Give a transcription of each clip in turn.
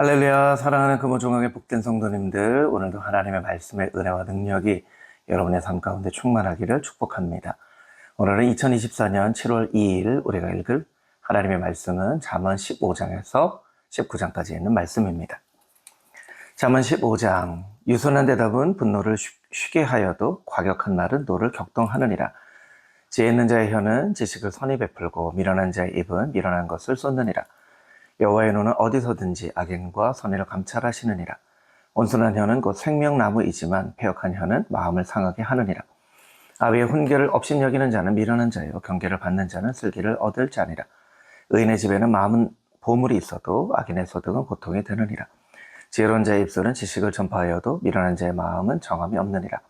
할렐루야 사랑하는 금호종학의 복된 성도님들 오늘도 하나님의 말씀의 은혜와 능력이 여러분의 삶 가운데 충만하기를 축복합니다. 오늘은 2024년 7월 2일 우리가 읽을 하나님의 말씀은 잠언 15장에서 19장까지 있는 말씀입니다. 잠언 15장 유순한 대답은 분노를 쉬- 쉬게 하여도 과격한 말은 노를 격동하느니라. 지혜 있는 자의 혀는 지식을 선히 베풀고 미련한 자의 입은 미련한 것을 쏟느니라. 여호와의 눈은 어디서든지 악인과 선의를 감찰하시느니라. 온순한 혀는 곧 생명나무이지만 폐역한 혀는 마음을 상하게 하느니라. 아비의 훈계를 업신여기는 자는 미련한 자요 경계를 받는 자는 슬기를 얻을 자니라. 의인의 집에는 마음은 보물이 있어도 악인의 소득은 고통이 되느니라. 지혜로운 자의 입술은 지식을 전파하여도 미련한 자의 마음은 정함이 없느니라.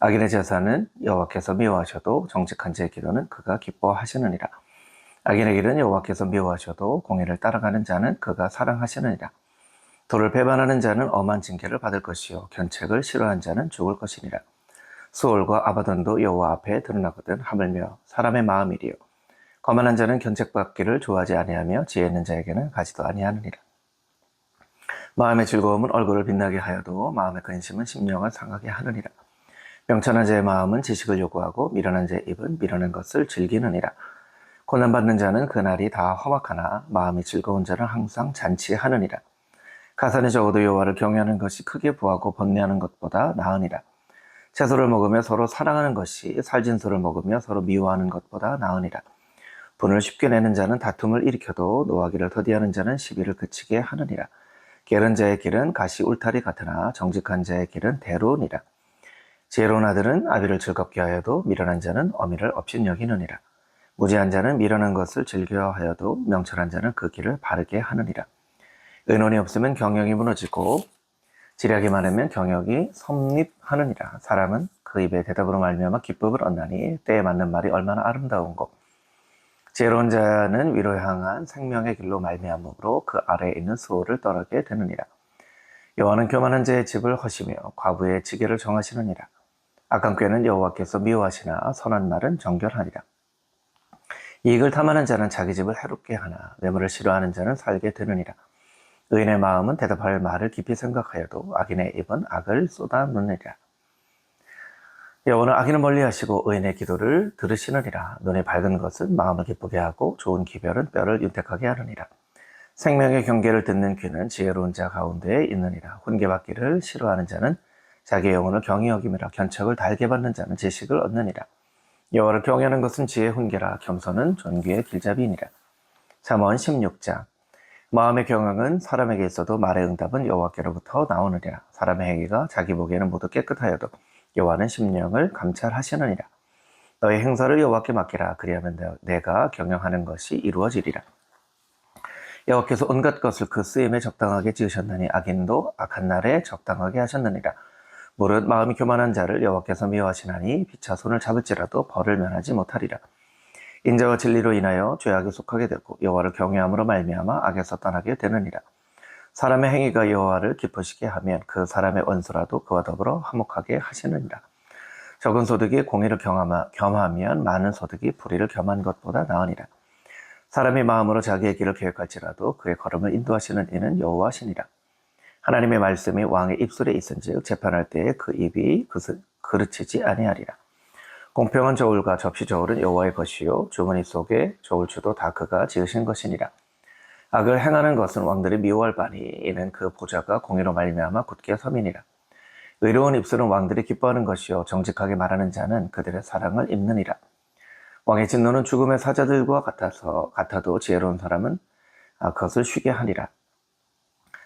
악인의 제사는 여호와께서 미워하셔도 정직한 자의 기도는 그가 기뻐하시느니라. 악인의 길은 여호와께서 미워하셔도 공의를 따라가는 자는 그가 사랑하시느니라. 도를 배반하는 자는 엄한 징계를 받을 것이요 견책을 싫어하는 자는 죽을 것이니라. 수월과 아바돈도 여호와 앞에 드러나거든 하물며 사람의 마음이리요. 거만한 자는 견책받기를 좋아하지 아니하며 지혜 있는 자에게는 가지도 아니하느니라. 마음의 즐거움은 얼굴을 빛나게 하여도 마음의 근심은 심령을 상하게 하느니라. 명철한 자의 마음은 지식을 요구하고 미련한 자의 입은 미련한 것을 즐기느니라. 고난받는 자는 그날이 다 험악하나 마음이 즐거운 자는 항상 잔치하느니라. 가산이 적어도 여호와를 경외하는 것이 크게 부하고 번뇌하는 것보다 나으니라. 채소를 먹으며 서로 사랑하는 것이 살진소를 먹으며 서로 미워하는 것보다 나으니라. 분을 쉽게 내는 자는 다툼을 일으켜도 노하기를 더디하는 자는 시비를 그치게 하느니라. 게으른 자의 길은 가시 울타리 같으나 정직한 자의 길은 대로니라. 지혜로운 아들은 아비를 즐겁게 하여도 미련한 자는 어미를 업신 여기느니라. 무지한 자는 미련한 것을 즐겨 하여도 명철한 자는 그 길을 바르게 하느니라. 의논이 없으면 경영이 무너지고 지략이 많으면 경영이 성립하느니라. 사람은 그 입의 대답으로 말미암아 기쁨을 얻나니 때에 맞는 말이 얼마나 아름다운고. 지혜로운 자는 위로 향한 생명의 길로 말미암으로 그 아래에 있는 수호를 떠나게 되느니라. 여호와는 교만한 자의 집을 허시며 과부의 지게를 정하시느니라. 악한 꾀는 여호와께서 미워하시나 선한 말은 정결하니라. 이익을 탐하는 자는 자기 집을 해롭게 하나 뇌물을 싫어하는 자는 살게 되느니라. 의인의 마음은 대답할 말을 깊이 생각하여도 악인의 입은 악을 쏟아놓느니라. 여호와는 악인을 멀리하시고 의인의 기도를 들으시느니라. 눈이 밝은 것은 마음을 기쁘게 하고 좋은 기별은 뼈를 윤택하게 하느니라. 생명의 경계를 듣는 귀는 지혜로운 자 가운데에 있느니라. 훈계받기를 싫어하는 자는 자기의 영혼을 경히 여김이라. 견책을 달게 받는 자는 지식을 얻느니라. 여호와를 경외하는 것은 지혜의 훈계라 겸손은 존귀의 길잡이니라. 잠언 16장 마음의 경영은 사람에게 있어도 말의 응답은 여호와께로부터 나오느니라. 사람의 행위가 자기 보기에는 모두 깨끗하여도 여호와는 심령을 감찰하시느니라. 너의 행사를 여호와께 맡기라. 그리하면 내- 내가 경영하는 것이 이루어지리라. 여호와께서 온갖 것을 그 쓰임에 적당하게 지으셨나니 악인도 악한 날에 적당하게 하셨느니라. 무릇 마음이 교만한 자를 여호와께서 미워하시나니 피차 손을 잡을지라도 벌을 면하지 못하리라. 인자와 진리로 인하여 죄악에 속하게 되고 여호와를 경외함으로 말미암아 악에서 떠나게 되느니라. 사람의 행위가 여호와를 기쁘시게 하면 그 사람의 원수라도 그와 더불어 화목하게 하시느니라. 적은 소득이 공의를 경하마- 겸하면 많은 소득이 불의를 겸한 것보다 나으니라. 사람이 마음으로 자기의 길을 계획할지라도 그의 걸음을 인도하시는 이는 여호와시니라. 하나님의 말씀이 왕의 입술에 있은즉 재판할 때에 그 입이 그스- 그르치지 아니하리라. 공평한 저울과 접시 저울은 여호와의 것이요 주머니 속에 저울추도 다 그가 지으신 것이니라. 악을 행하는 것은 왕들이 미워할 바니 이는 그 보좌가 공의로 말미암아 굳게 섬이니라. 의로운 입술은 왕들이 기뻐하는 것이요 정직하게 말하는 자는 그들의 사랑을 입느니라. 왕의 진노는 죽음의 사자들과 같아서 같아도 지혜로운 사람은 아, 그것을 쉬게 하리라.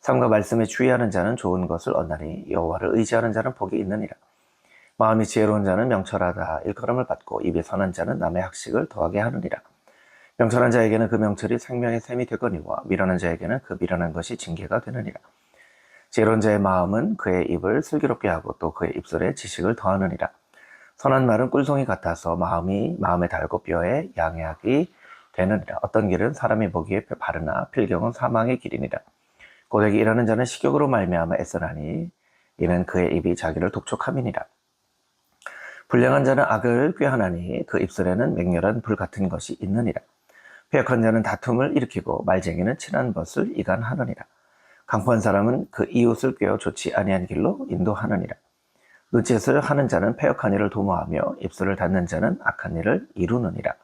삶과 말씀에 주의하는 자는 좋은 것을 얻나니 여호와를 의지하는 자는 복이 있느니라. 마음이 지혜로운 자는 명철하다 일컬음을 받고 입이 선한 자는 남의 학식을 더하게 하느니라. 명철한 자에게는 그 명철이 생명의 샘이 되거니와 미련한 자에게는 그 미련한 것이 징계가 되느니라. 지혜로운 자의 마음은 그의 입을 슬기롭게 하고 또 그의 입술에 지식을 더하느니라. 선한 말은 꿀송이 같아서 마음이 마음에 달고 뼈에 양약이 되느니라. 어떤 길은 사람이 보기에 바르나 필경은 사망의 길이니라. 고되게 일하는 자는 식욕으로 말미암아 애써나니 이는 그의 입이 자기를 독촉함이니라. 불량한 자는 악을 꾀하나니 그 입술에는 맹렬한 불 같은 것이 있느니라. 폐역한 자는 다툼을 일으키고 말쟁이는 친한 것을 이간하느니라. 강포한 사람은 그 이웃을 꾀어 좋지 아니한 길로 인도하느니라. 눈짓을 하는 자는 폐역한 일을 도모하며 입술을 닫는 자는 악한 일을 이루느니라.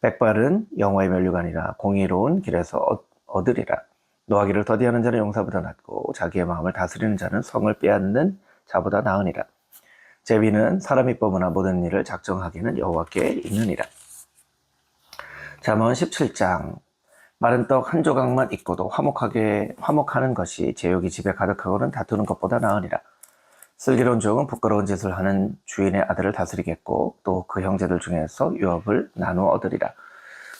백발은 영화의 멸류관이라 공의로운 길에서 얻- 얻으리라. 노하기를 더디하는 자는 용사보다 낫고 자기의 마음을 다스리는 자는 성을 빼앗는 자보다 나으니라. 제비는 사람이 뽑으나 모든 일을 작정하기는 여호와께 있느니라. 잠언 17장 마른 떡 한 조각만 있고도 화목하게 화목하는 것이 제욕이 집에 가득하고는 다투는 것보다 나으니라. 슬기로운 종은 부끄러운 짓을 하는 주인의 아들을 다스리겠고 또 그 형제들 중에서 유업을 나누어 얻으리라.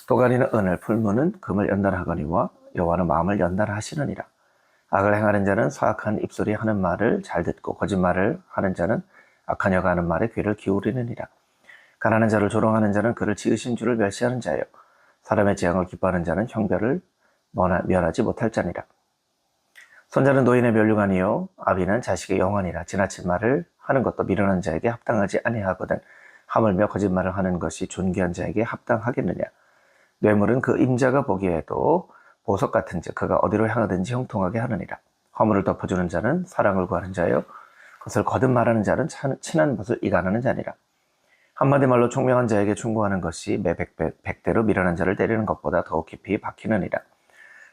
도가니는 은을 풀무는 금을 연달하거니와 여호와는 마음을 연달하시느니라. 악을 행하는 자는 사악한 입술이 하는 말을 잘 듣고 거짓말을 하는 자는 악한 여가 하는 말에 귀를 기울이느니라. 가난한 자를 조롱하는 자는 그를 지으신 줄을 멸시하는 자요. 사람의 재앙을 기뻐하는 자는 형별을 면하- 면하지 못할 자니라. 손자는 노인의 멸류관이요 아비는 자식의 영원이라 지나친 말을 하는 것도 미련한 자에게 합당하지 아니하거든 하물며 거짓말을 하는 것이 존귀한 자에게 합당하겠느냐 뇌물은 그 임자가 보기에도 보석 같은지 그가 어디로 향하든지 형통하게 하느니라 허물을 덮어주는 자는 사랑을 구하는 자요 그것을 거듭 말하는 자는 참- 친한 것을 이간하는 자니라 한마디 말로 총명한 자에게 충고하는 것이 매 백배, 백대로 미련한 자를 때리는 것보다 더욱 깊이 박히느니라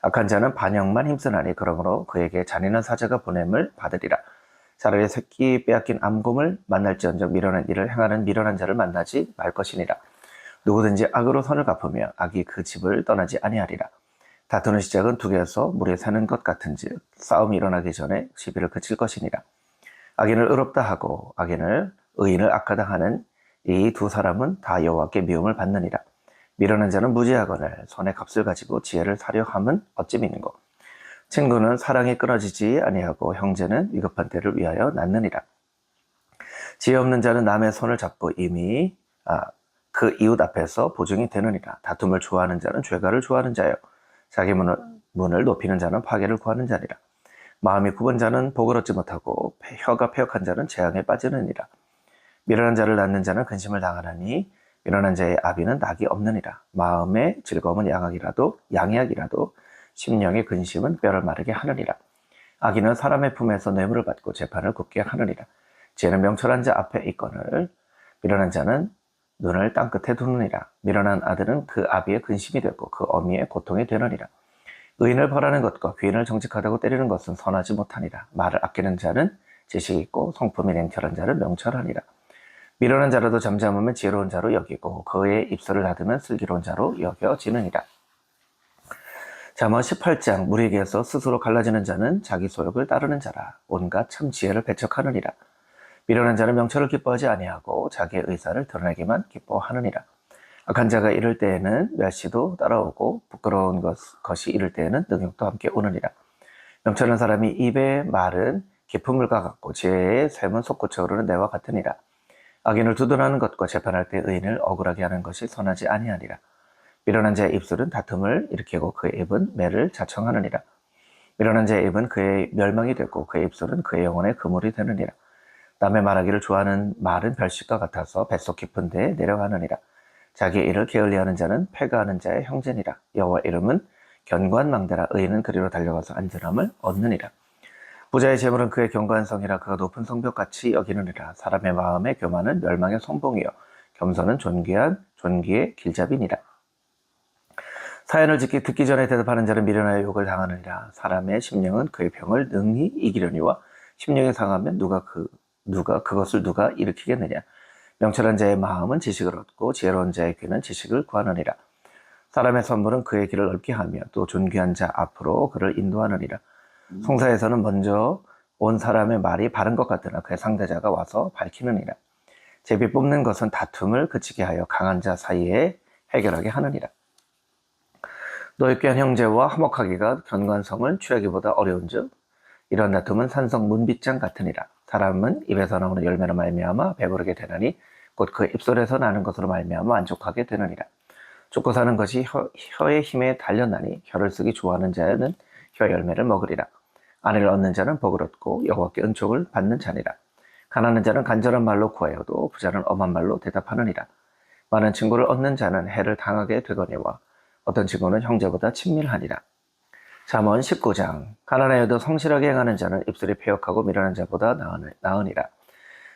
악한 자는 반역만 힘쓰나니 그러므로 그에게 잔인한 사자가 보냄을 받으리라. 차라리 새끼 빼앗긴 암곰을 만날지언정 미련한 일을 행하는 미련한 자를 만나지 말 것이니라. 누구든지 악으로 선을 갚으며 악이 그 집을 떠나지 아니하리라. 다투는 시작은 두개에서 물에 사는 것 같은즉 싸움이 일어나기 전에 시비를 그칠 것이니라. 악인을 의롭다 하고 악인을 의인을 악하다 하는 이 두 사람은 다 여호와께 미움을 받느니라. 미련한 자는 무지하거늘 손에 값을 가지고 지혜를 사려 함은 어찌 믿는고 친구는 사랑에 끊어지지 아니하고 형제는 위급한 때를 위하여 낳느니라 지혜 없는 자는 남의 손을 잡고 이미 아, 그 이웃 앞에서 보증이 되느니라 다툼을 좋아하는 자는 죄가를 좋아하는 자요 자기 문을, 문을 높이는 자는 파괴를 구하는 자니라 마음이 굽은 자는 복을 얻지 못하고 혀가 폐역한 자는 재앙에 빠지느니라 미련한 자를 낳는 자는 근심을 당하나니 일어난 자의 아비는 낙이 없느니라. 마음의 즐거움은 양악이라도 양약이라도 심령의 근심은 뼈를 마르게 하느니라. 악인은 사람의 품에서 뇌물을 받고 재판을 굳게 하느니라. 지혜는 명철한 자 앞에 있거늘 미련한 자는 눈을 땅 끝에 두느니라. 미련한 아들은 그 아비의 근심이 되고 그 어미의 고통이 되느니라. 의인을 벌하는 것과 귀인을 정직하다고 때리는 것은 선하지 못하니라. 말을 아끼는 자는 지식이 있고 성품이 냉철한 자는 명철하니라. 미련한 자라도 잠잠하면 지혜로운 자로 여기고 그의 입술을 닫으면 슬기로운 자로 여겨지느니라. 잠언 18장 무리에게서 스스로 갈라지는 자는 자기 소욕을 따르는 자라 온갖 참 지혜를 배척하느니라. 미련한 자는 명철을 기뻐하지 아니하고 자기의 의사를 드러내기만 기뻐하느니라. 악한 자가 이럴 때에는 멸시도 따라오고 부끄러운 것, 것이 이럴 때에는 능욕도 함께 오느니라. 명철한 사람이 입의 말은 깊은 물과 같고 지혜의 샘은 솟구쳐 오르는 내와 같으니라. 악인을 두둔하는 것과 재판할 때 의인을 억울하게 하는 것이 선하지 아니하니라. 미련한 자의 입술은 다툼을 일으키고 그의 입은 매를 자청하느니라. 미련한 자의 입은 그의 멸망이 되고 그의 입술은 그의 영혼의 그물이 되느니라. 남의 말하기를 좋아하는 말은 별식과 같아서 뱃속 깊은 데에 내려가느니라. 자기의 일을 게을리하는 자는 패가하는 자의 형제니라. 여호와 이름은 견고한 망대라 의인은 그리로 달려가서 안전함을 얻느니라. 부자의 재물은 그의 경관성이라 그가 높은 성벽같이 여기느니라 사람의 마음의 교만은 멸망의 성봉이요 겸손은 존귀한 존귀의 길잡이니라 사연을 듣기, 듣기 전에 대답하는 자는 미련하여 욕을 당하느니라 사람의 심령은 그의 병을 능히 이기려니와 심령이 상하면 누가 그 누가 그것을 누가 일으키겠느냐 명철한 자의 마음은 지식을 얻고 지혜로운 자의 귀는 지식을 구하느니라 사람의 선물은 그의 길을 넓게 하며 또 존귀한 자 앞으로 그를 인도하느니라 송사에서는 먼저 온 사람의 말이 바른 것 같으나 그의 상대자가 와서 밝히느니라. 제비 뽑는 것은 다툼을 그치게 하여 강한 자 사이에 해결하게 하느니라. 노획한 형제와 화목하기가 견관성을 취하기보다 어려운즉 이런 다툼은 산성 문빗장 같으니라. 사람은 입에서 나오는 열매로 말미암아 배부르게 되나니 곧 그 입술에서 나는 것으로 말미암아 만족하게 되느니라. 죽고 사는 것이 혀, 혀의 힘에 달렸나니 혀를 쓰기 좋아하는 자는 혀 열매를 먹으리라. 아내를 얻는 자는 복을 얻고 여호와께 은총을 받는 자니라. 가난한 자는 간절한 말로 구하여도 부자는 엄한 말로 대답하느니라. 많은 친구를 얻는 자는 해를 당하게 되거니와 어떤 친구는 형제보다 친밀하니라. 잠언 19장 가난하여도 성실하게 행하는 자는 입술이 폐역하고 미련한 자보다 나으니- 나으니라.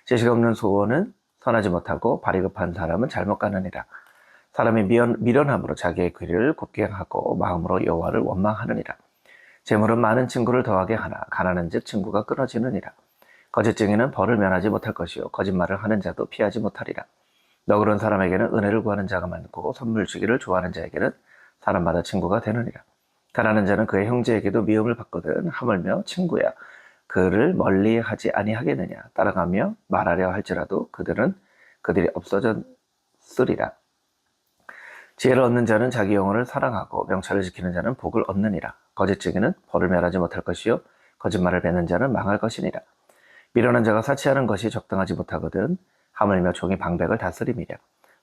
지식 없는 소원은 선하지 못하고 발이 급한 사람은 잘못 가느니라. 사람이 미련, 미련함으로 자기의 귀를 곱게 하고 마음으로 여호와를 원망하느니라. 재물은 많은 친구를 더하게 하나 가난한 즉 친구가 끊어지느니라. 거짓증인은 벌을 면하지 못할 것이요 거짓말을 하는 자도 피하지 못하리라. 너그러운 사람에게는 은혜를 구하는 자가 많고 선물 주기를 좋아하는 자에게는 사람마다 친구가 되느니라. 가난한 자는 그의 형제에게도 미움을 받거든 하물며 친구야 그를 멀리하지 아니하겠느냐 따라가며 말하려 할지라도 그들은 그들이 없어졌으리라. 지혜를 얻는 자는 자기 영혼을 사랑하고 명찰을 지키는 자는 복을 얻느니라. 거짓 증인은 벌을 멸하지 못할 것이요 거짓말을 뱉는 자는 망할 것이니라. 미련한 자가 사치하는 것이 적당하지 못하거든 하물며 종이 방백을 다스림이랴.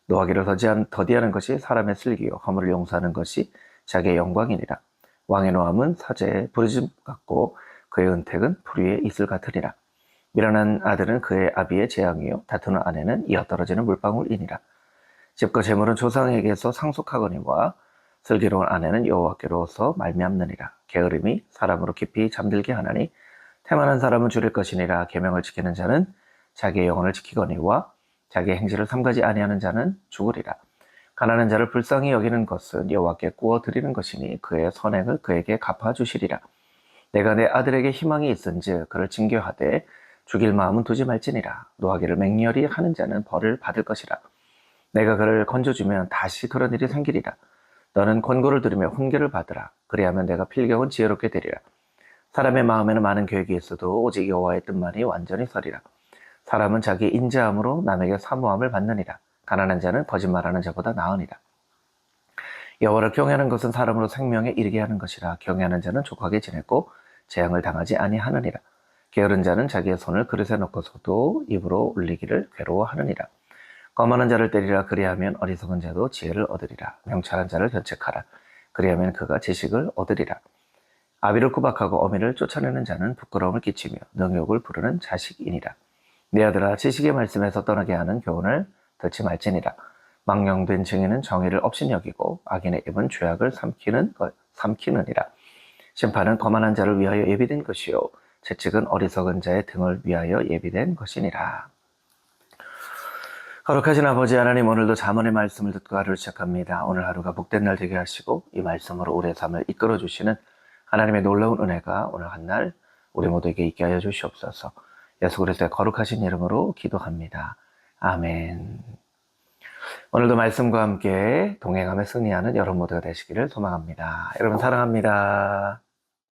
노하기를 더디하는 것이 사람의 슬기요 허물을 용서하는 것이 자기의 영광이니라. 왕의 노함은 사제의 부르짐 같고 그의 은택은 불 위에 이슬 같으리라. 미련한 아들은 그의 아비의 재앙이요 다투는 아내는 이어 떨어지는 물방울이니라. 집과 재물은 조상에게서 상속하거니와 슬기로운 아내는 여호와께로서 말미암느니라. 게으름이 사람으로 깊이 잠들게 하나니 태만한 사람은 줄일 것이니라. 계명을 지키는 자는 자기의 영혼을 지키거니와 자기의 행실을 삼가지 아니하는 자는 죽으리라. 가난한 자를 불쌍히 여기는 것은 여호와께 구워 드리는 것이니 그의 선행을 그에게 갚아 주시리라. 내가 내 아들에게 희망이 있은즉 그를 징계하되 죽일 마음은 두지 말지니라. 노하기를 맹렬히 하는 자는 벌을 받을 것이라. 내가 그를 건져주면 다시 그런 일이 생기리라. 너는 권고를 들으며 훈계를 받으라. 그리하면 내가 필경은 지혜롭게 되리라. 사람의 마음에는 많은 계획이 있어도 오직 여호와의 뜻만이 완전히 서리라. 사람은 자기 인자함으로 남에게 사모함을 받느니라. 가난한 자는 거짓말하는 자보다 나으니라. 여호와를 경외하는 것은 사람으로 생명에 이르게 하는 것이라. 경외하는 자는 족하게 지냈고 재앙을 당하지 아니하느니라. 게으른 자는 자기의 손을 그릇에 넣고서도 입으로 울리기를 괴로워하느니라. 거만한 자를 때리라 그리하면 어리석은 자도 지혜를 얻으리라. 명찰한 자를 견책하라. 그리하면 그가 지식을 얻으리라. 아비를 구박하고 어미를 쫓아내는 자는 부끄러움을 끼치며 능욕을 부르는 자식이니라. 내 아들아 지식의 말씀에서 떠나게 하는 교훈을 듣지 말지니라. 망령된 증인은 정의를 없인 여기고 악인의 입은 죄악을 삼키는 것, 삼키느니라. 심판은 거만한 자를 위하여 예비된 것이요 채찍은 어리석은 자의 등을 위하여 예비된 것이니라. 거룩하신 아버지 하나님 오늘도 자문의 말씀을 듣고 하루를 시작합니다. 오늘 하루가 복된 날 되게 하시고 이 말씀으로 우리의 삶을 이끌어 주시는 하나님의 놀라운 은혜가 오늘 한 날 우리 모두에게 있게 하여 주시옵소서. 예수 그리스도의 거룩하신 이름으로 기도합니다. 아멘. 오늘도 말씀과 함께 동행하며 승리하는 여러분 모두가 되시기를 소망합니다. 여러분 사랑합니다.